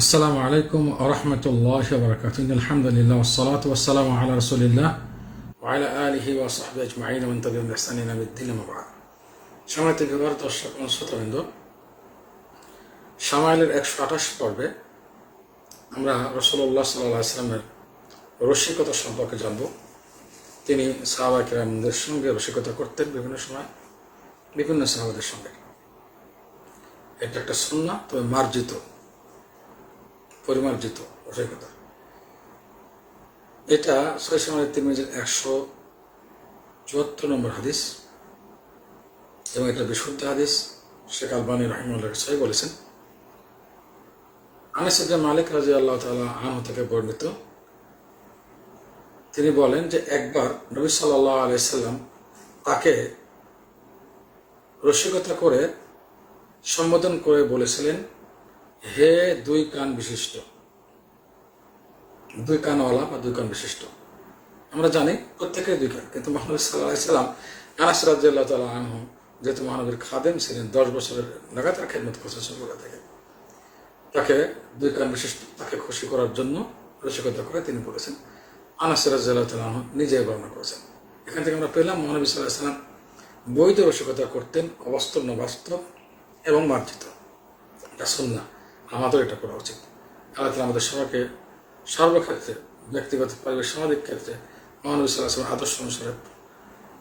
আসসালামু আলাইকুম আরহামতুল্লাহ বরকাত আলহামদুলিল্লাহ ওসালাত ওসালাম আল্লাহ রসুলিল্লাহ ওয়ালা আলহি ওয়াসাহবি আজমাইন মন্তবিম ইহসানি নবিদ্দিন মাবাদ সময় থেকে বিবার দর্শক শ্রোতবৃন্দ সামাইলের একশো আঠাশ পর্বে আমরা রসুল্লাহ সাল্লাহ আসলামের রসিকতা সম্পর্কে জানব। তিনি সাহাবা কিরামদের সঙ্গে রসিকতা করতেন বিভিন্ন সময়, বিভিন্ন সাহাবাদের সঙ্গে। এটা একটা সুন্না তবে মার্জিত। পরিমার্জিত, রসিকতা। এটা ছয় সময় একশো চুয়াত্তর নম্বর হাদিস এবং এটা বিশুদ্ধ হাদিস। শেখ আলবানী রহিমুল্লাহ সাহেব বলেছেন। আনিস মালিক রাজি আল্লাহ তালা আনহু থেকে বর্ণিত। তিনি বলেন যে একবার নবী সাল্লাহ আলাইসাল্লাম তাকে রসিকতা করে সম্বোধন করে বলেছিলেন হে দুই কান বিশিষ্ট। দুই কানওয়ালা বা দুই কান বিশিষ্ট। আমরা জানি প্রত্যেকের দুই কান। কিন্তু মহানবী সাল্লাহ সাল্লাম, আনাস রাজ্লাহ তালা যেহেতু মহানবীর খাদেম ছিলেন দশ বছরের লাগাতার খেদমত করছেন ছোটবেলা থেকে। তাকে দুই কান বিশিষ্ট, তাকে খুশি করার জন্য রসিকতা করে তিনি বলেছেন, আনাস রাজ্লাহ তালা আনহু নিজে বর্ণনা করেছেন। এখান থেকে আমরা পেলাম মহানবী সাল্লাহ সাল্লাম বৈধ রসিকতা করতেন অবাস্তব, নবাস্তব এবং মার্জিত। এটা শুননা আমাদের এটা করা উচিত। আল্লাহ তালা আমাদের সবাইকে সর্বক্ষেত্রে, ব্যক্তিগত পরিবেশ সামাজিক ক্ষেত্রে মহানবী সাল্লাহ আদর্শ অনুসারে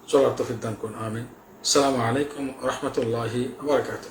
চলার তফিক দান করুন। আমি সালামু আলাইকুম রহমতুল্লাহি আবরকাত